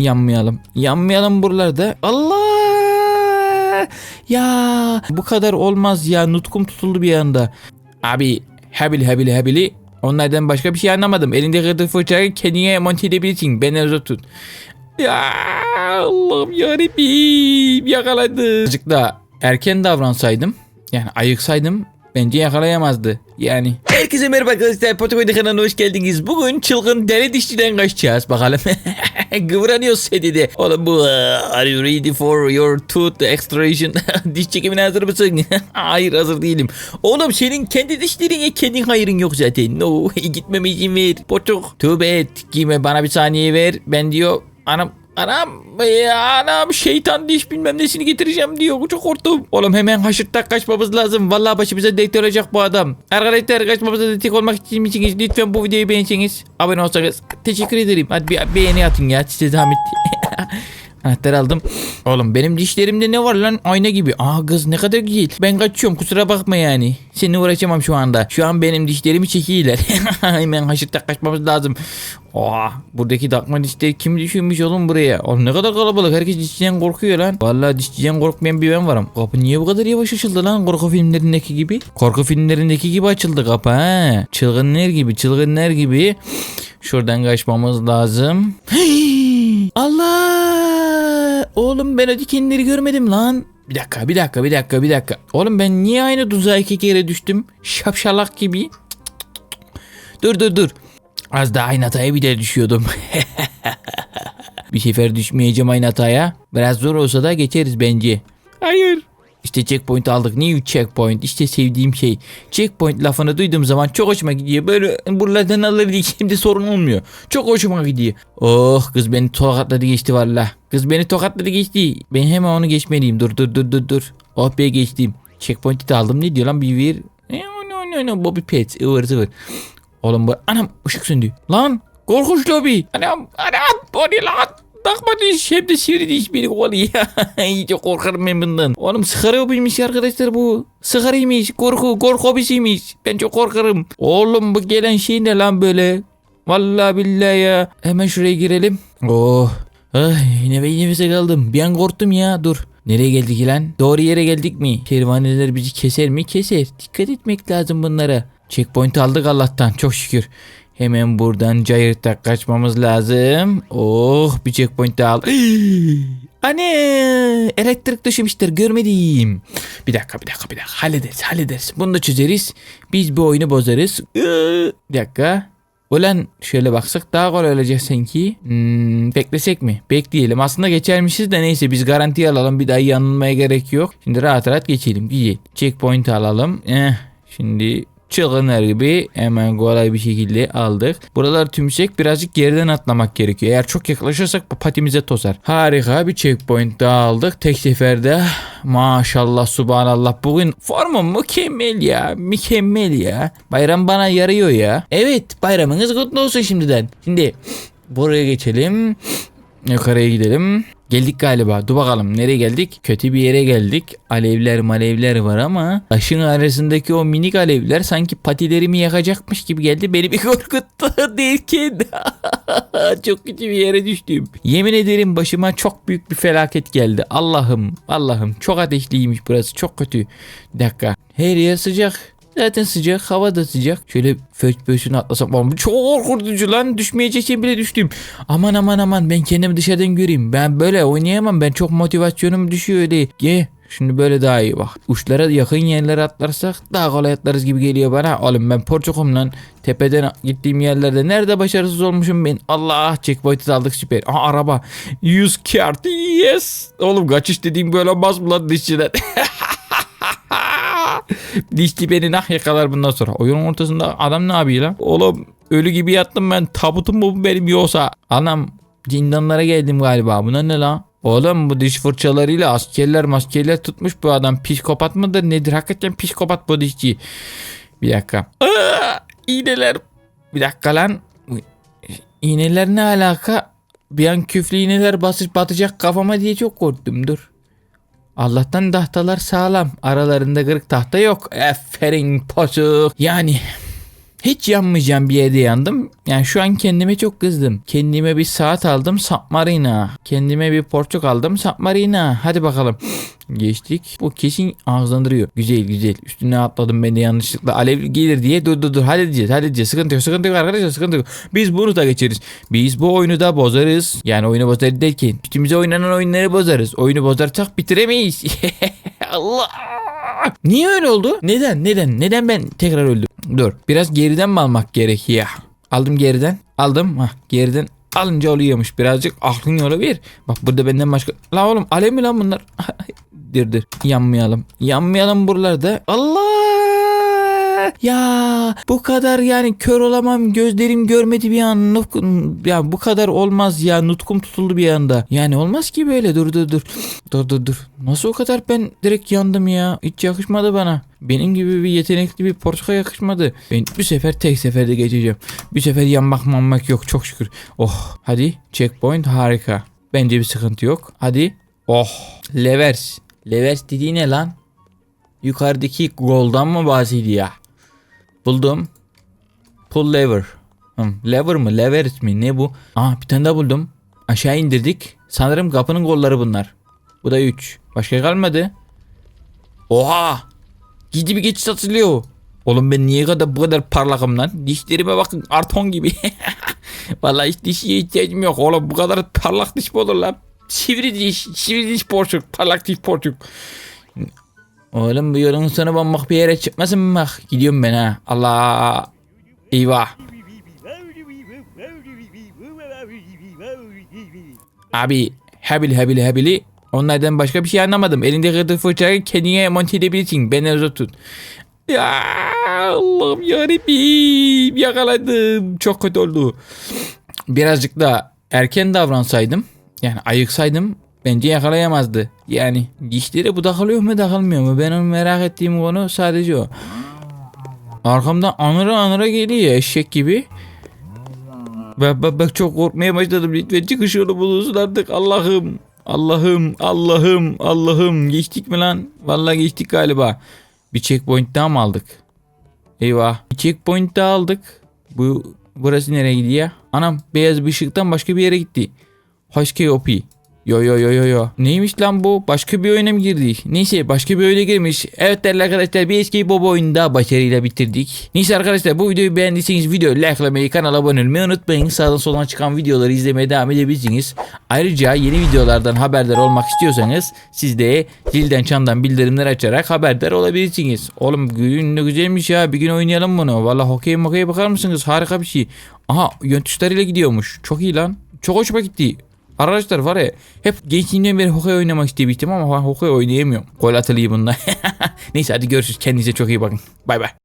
Yanmayalım. Yanmayalım buralarda. Allah! Ya bu kadar olmaz ya. Nutkum tutuldu bir anda. Abi hebili hebili hebili. Onlardan başka bir şey anlamadım. Elinde kırdığı fırçayı kendine monte edebilirsin. Benden uzak tut. Ya Allah'ım yarabbim yakaladı. Azıcık da erken davransaydım yani ayıksaydım bence yakalayamazdı. Yani. Herkese merhaba arkadaşlar. Potokoyda kanalına hoş geldiniz. Bugün çılgın deli dişçiden kaçacağız bakalım. Kıvranıyor sedide. Oğlum bu uh, are you ready for your tooth extraction? Diş çekimine hazır mısın? Hayır hazır değilim. Oğlum senin kendi dişlerine kendin hayırın yok zaten. No gitmeme izin ver. Potuk. Tövbe et. Giyme bana bir saniye ver. Ben diyor anam Anam ya anam şeytan diş bilmem nesini getireceğim diyor. Çok korktum. Oğlum hemen haşırttak kaçmamız lazım. Vallahi başımıza dert olacak bu adam. Arkadaşlar kaçmamıza destek olmak için misiniz? Lütfen bu videoyu beğenseniz. Abone olsanız. Teşekkür ederim. Hadi bir beğeni atın ya. Size zahmet. Anahtar aldım. Oğlum benim dişlerimde ne var lan? Ayna gibi. Aa kız ne kadar güzel. Ben kaçıyorum kusura bakma yani. Seninle uğraşamam şu anda. Şu an benim dişlerimi çekiyorlar. Hemen haşırttak kaçmamız lazım. Oha buradaki takma dişleri kim düşünmüş oğlum buraya? Oğlum ne kadar kalabalık. Herkes dişçiden korkuyor lan. Vallahi dişçiden korkmayan bir ben varım. Kapı niye bu kadar yavaş açıldı lan korku filmlerindeki gibi? Korku filmlerindeki gibi açıldı kapı ha. Çılgınlar gibi çılgınlar gibi. Şuradan kaçmamız lazım. Allah! Oğlum ben o dikenleri görmedim lan. Bir dakika, bir dakika, bir dakika, bir dakika. Oğlum ben niye aynı tuzağa iki kere düştüm? Şapşalak gibi. Dur dur dur. Az daha aynı hataya bir de düşüyordum. bir sefer düşmeyeceğim aynı hataya. Biraz zor olsa da geçeriz bence. Hayır. İşte checkpoint aldık. New checkpoint. İşte sevdiğim şey. Checkpoint lafını duyduğum zaman çok hoşuma gidiyor. Böyle buralardan alır şimdi sorun olmuyor. Çok hoşuma gidiyor. Oh kız beni tokatladı geçti valla. Kız beni tokatladı geçti. Ben hemen onu geçmeliyim. Dur dur dur dur dur. Oh be geçtim. Checkpoint'i de aldım. Ne diyor lan bir ver. E, no no no Bobby Pets. ıvır zıvır. Oğlum bu anam ışık söndü. Lan korkunç lobi. Anam anam o lan? Takma diş hem de sivri diş beni kovalıyor. İyice korkarım ben bundan. Oğlum sigara hobiymiş arkadaşlar bu. Sigaraymış korku korku hobisiymiş. Ben çok korkarım. Oğlum bu gelen şey ne lan böyle? Vallahi billahi ya. Hemen şuraya girelim. Oh. Ay nefes nefese kaldım. Bir an korktum ya dur. Nereye geldik lan? Doğru yere geldik mi? Kervaneler bizi keser mi? Keser. Dikkat etmek lazım bunlara. Checkpoint aldık Allah'tan çok şükür. Hemen buradan cayırtak kaçmamız lazım. Oh bir checkpoint daha aldık. Anne elektrik düşmüştür görmedim. Bir dakika bir dakika bir dakika hallederiz hallederiz. Bunu da çözeriz. Biz bu oyunu bozarız. Bir dakika. Ulan şöyle baksak daha kolay olacak sanki. Hmm, beklesek mi? Bekleyelim. Aslında geçermişiz de neyse biz garanti alalım. Bir daha yanılmaya gerek yok. Şimdi rahat rahat geçelim. Güzel. Checkpoint alalım. Eh, şimdi çılgınlar gibi hemen kolay bir şekilde aldık. Buralar tümsek birazcık geriden atlamak gerekiyor. Eğer çok yaklaşırsak patimize tozar. Harika bir checkpoint daha aldık. Tek seferde maşallah subhanallah bugün formum mükemmel ya. Mükemmel ya. Bayram bana yarıyor ya. Evet bayramınız kutlu olsun şimdiden. Şimdi buraya geçelim. Yukarıya gidelim. Geldik galiba. Dur bakalım nereye geldik? Kötü bir yere geldik. Alevler malevler var ama taşın arasındaki o minik alevler sanki patilerimi yakacakmış gibi geldi. Beni bir korkuttu derken. çok kötü bir yere düştüm. Yemin ederim başıma çok büyük bir felaket geldi. Allah'ım Allah'ım çok ateşliymiş burası çok kötü. Bir dakika. Her yer sıcak. Zaten sıcak, hava da sıcak. Şöyle first person atlasam. Aman çok korkutucu lan. Düşmeyecekken bile düştüm. Aman aman aman ben kendimi dışarıdan göreyim. Ben böyle oynayamam. Ben çok motivasyonum düşüyor öyle. Ye. Şimdi böyle daha iyi bak. Uçlara yakın yerlere atlarsak daha kolay atlarız gibi geliyor bana. Oğlum ben porçokum lan. Tepeden gittiğim yerlerde nerede başarısız olmuşum ben. Allah checkpoint'i aldık süper. Aha araba. 100 kart. Yes. Oğlum kaçış dediğim böyle olmaz mı lan dişçiden? Dişli beni nah yakalar bundan sonra. Oyunun ortasında adam ne yapıyor lan? Oğlum ölü gibi yattım ben. Tabutum bu benim yoksa? Anam zindanlara geldim galiba. Buna ne lan? Oğlum bu diş fırçalarıyla askerler maskerler tutmuş bu adam. Psikopat mıdır nedir? Hakikaten psikopat bu dişçi. Bir dakika. Aa, iğneler. Bir dakika lan. İğneler ne alaka? Bir an küflü iğneler basıp batacak kafama diye çok korktum. Dur. Allah'tan tahtalar sağlam. Aralarında kırık tahta yok. Aferin posuk. Yani Hiç yanmayacağım bir yerde yandım. Yani şu an kendime çok kızdım. Kendime bir saat aldım Submarina. Kendime bir porçuk aldım Submarina. Hadi bakalım. Geçtik. Bu kesin ağızlandırıyor. Güzel güzel. Üstüne atladım ben de yanlışlıkla. Alev gelir diye dur dur dur. Halledeceğiz halledeceğiz. Sıkıntı yok sıkıntı yok arkadaşlar sıkıntı yok. Biz bunu da geçeriz. Biz bu oyunu da bozarız. Yani oyunu bozarız derken üstümüze oynanan oyunları bozarız. Oyunu bozarsak bitiremeyiz. Allah. Niye öyle oldu? Neden? Neden? Neden ben tekrar öldüm? Dur. Biraz geriden mi almak gerekiyor? Aldım geriden. Aldım. Hah, geriden alınca oluyormuş. Birazcık aklın yolu bir. Bak burada benden başka. La oğlum alev mi lan bunlar? dur. Yanmayalım. Yanmayalım buralarda. Allah! Ya bu kadar yani kör olamam gözlerim görmedi bir an Nutkum- ya bu kadar olmaz ya nutkum tutuldu bir anda. Yani olmaz ki böyle dur dur dur. Dur dur dur. Nasıl o kadar ben direkt yandım ya? Hiç yakışmadı bana. Benim gibi bir yetenekli bir portakal yakışmadı. Ben bu sefer tek seferde geçeceğim. Bir sefer yanmak manmak yok çok şükür. Oh hadi. Checkpoint harika. Bence bir sıkıntı yok. Hadi. Oh levers. Levers dediği ne lan? Yukarıdaki goldan mı bahsediyor Buldum. Pull lever. Hmm, lever mı? Lever mi? Ne bu? Aa bir tane daha buldum. Aşağı indirdik. Sanırım kapının kolları bunlar. Bu da 3. Başka kalmadı. Oha! Gidi bir geçiş atılıyor. Oğlum ben niye kadar bu kadar parlakım lan? Dişlerime bakın arton gibi. Vallahi hiç dişiye ihtiyacım yok. Oğlum bu kadar parlak diş mi olur lan? Sivri diş, sivri diş porçuk, parlak diş porçuk. Oğlum bu yolun sonu bambak bir yere çıkmasın bak. Gidiyorum ben ha. Allah. Eyvah. Abi hebili hebili hebili. Onlardan başka bir şey anlamadım. Elinde kırdığı fırçayı kendine monte edebilirsin. Benden uzak tut. Ya Allah'ım yarabbim yakaladım. Çok kötü oldu. Birazcık da erken davransaydım yani ayıksaydım bence yakalayamazdı. Yani dişleri bu takılıyor mu takılmıyor mu? Ben onu merak ettiğim konu sadece o. Arkamdan anıra anıra geliyor eşek gibi. Bak bak bak çok korkmaya başladım. Lütfen çıkış yolu bulunsun artık. Allah'ım. Allah'ım. Allah'ım. Allah'ım. Geçtik mi lan? Vallahi geçtik galiba. Bir checkpoint daha mı aldık? Eyvah. Bir checkpoint daha aldık. Bu burası nereye gidiyor? Anam beyaz bir ışıktan başka bir yere gitti. HKOP. Yo yo yo yo yo. Neymiş lan bu? Başka bir oyuna mı girdik? Neyse başka bir oyuna girmiş. Evet değerli arkadaşlar bir eski Bobo oyunu daha başarıyla bitirdik. Neyse arkadaşlar bu videoyu beğendiyseniz videoyu likelamayı kanala abone olmayı unutmayın. Sağdan soldan çıkan videoları izlemeye devam edebilirsiniz. Ayrıca yeni videolardan haberdar olmak istiyorsanız siz de zilden çandan bildirimler açarak haberdar olabilirsiniz. Oğlum gün ne güzelmiş ya bir gün oynayalım bunu. Valla hokey mokey bakar mısınız? Harika bir şey. Aha yön gidiyormuş. Çok iyi lan. Çok hoşuma gitti. Arkadaşlar var ya hep gençliğimden beri hokey oynamak istemiştim ama hokey oynayamıyorum. Gol atılıyor bunlar. Neyse hadi görüşürüz. Kendinize çok iyi bakın. Bay bay.